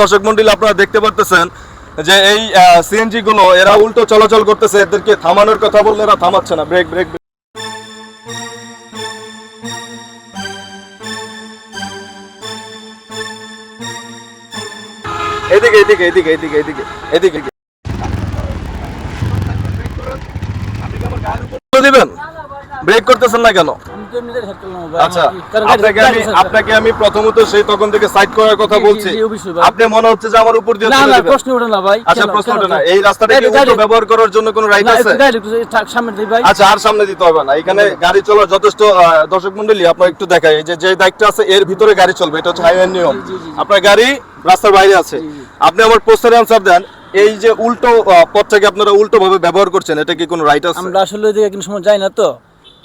দর্শক মন্ডলী, আপনারা দেখতে পারতেছেন যে এই সিএনজি গুলো এরা উল্টো চলাচল করতেছে, এদেরকে থামানোর কথা বললে এরা থামাচ্ছে না। ব্রেক ব্রেক এদিকে এদিকে এদিকে এদিকে এদিকে এদিকে। দিবেন? ব্রেক করতেছেন না কেন? আচ্ছা আপনাকে আমি আপনাকে আমি প্রথমত সেই তখন থেকে সাইড করার কথা বলছি। আপনি মনে হচ্ছে যে আমার উপর দিয়ে না না প্রশ্ন ওঠে না ভাই। আচ্ছা প্রশ্ন ওঠে না। এই রাস্তাটা কি ব্যবহার করার জন্য কোনো রাইট আছে? সামনে দিই ভাই। আচ্ছা আর সামনে দিতে হবে না। এখানে গাড়ি চলার যথেষ্ট দর্শক মন্ডলী আপনার একটু দেখাই। যে যে দায়িত্ব আছে এর ভিতরে গাড়ি চলবে। এটা হচ্ছে হাইওয়ে নিয়ম। আপনার গাড়ি রাস্তার বাইরে আছে। আপনি আমার প্রশ্নের আনসার দেন। এই যে উল্টো পথটাকে আপনারা উল্টো ভাবে ব্যবহার করছেন এটা কি কোনো রাইট আছে? আমরা আসলে ওইদিকে কোনো সময় যাই না তো।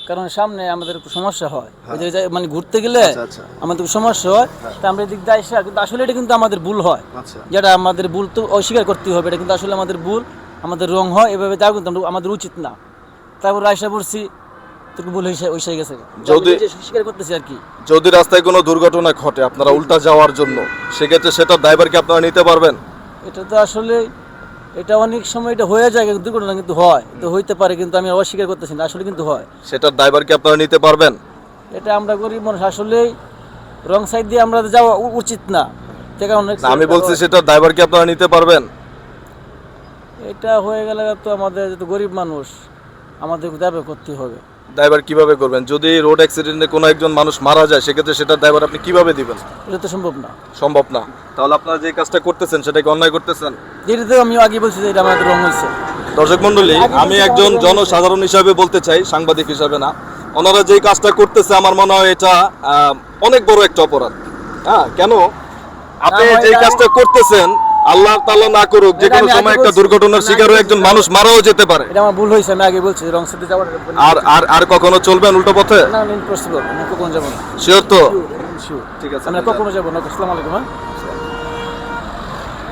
কারণ সামনে আমাদের একটু সমস্যা হয়। ওই জায়গায় মানে ঘুরতে গেলে হ্যাঁ। আচ্ছা, আচ্ছা। আমাদের সমস্যা হয়। তা আমরা এদিক দিয়ে কিন্তু আসলে এটা কিন্তু আমাদের ভুল হয়। আচ্ছা। যেটা আমাদের ভুল তো অস্বীকার করতে হবে এটা কিন্তু আসলে আমাদের ভুল আমাদের রং হয় এভাবে যাও কিন্তু আমাদের উচিত না। তারপর আয়সা পড়ছি যদি- রাস্তায় কোনো দুর্ঘটনা ঘটে আপনারা উল্টা যাওয়ার জন্য সেক্ষেত্রে সেটার ড্রাইভার কি আপনারা নিতে পারবেন? এটা তো আসলে এটা অনেক সময় এটা হয়ে যায় কিন্তু দুর্ঘটনা কিন্তু হয়। তো হইতে পারে কিন্তু আমি অস্বীকার করতেছি না আসলে কিন্তু হয়। সেটার ড্রাইভার কি আপনারা নিতে পারবেন? এটা আমরা গরিব মানুষ আসলেই রং সাইড দিয়ে আমরা যাওয়া উচিত না। আমি বলছি সেটা ড্রাইভার কি আপনারা নিতে পারবেন? এটা হয়ে গেলে তো আমাদের গরিব মানুষ আমাদের দাবি করতে হবে। ড্রাইভার কীভাবে করবেন? যদি রোড অ্যাক্সিডেন্টে কোনো একজন মানুষ মারা যায় সেক্ষেত্রে সেটার ড্রাইভার আপনি কীভাবে দিবেন? এটা তো সম্ভব না। সম্ভব না। তাহলে আপনারা যে কাজটা করতেছেন সেটা কি অন্যায় করতেছেন? যেটা তো আমি আগে বলছি যে এটা আমাদের রং হয়েছে। দর্শক মন্ডলী আমি একজন জনসাধারণ হিসাবে বলতে চাই সাংবাদিক হিসাবে না। ওনারা যে কাজটা করতেছে আমার মনে হয় এটা আহ, অনেক বড় একটা অপরাধ। হ্যাঁ কেন? আপনি না, যে কাজটা করতেছেন আল্লাহ তাআলা না করুক যে কোনো সময় একটা দুর্ঘটনার শিকার হয়ে একজন মানুষ মারাও যেতে পারে। এটা আমার ভুল হয়েছে আমি আগে বলছি রং সাইডে যাওয়ার আর আর আর কখনো চলবেন উল্টো পথে? না ইম্পসিবল আমি কখনো যাব না। শিওর তো? ঠিক আছে আমি কখনো যাব। না আসসালামু আলাইকুম হ্যাঁ?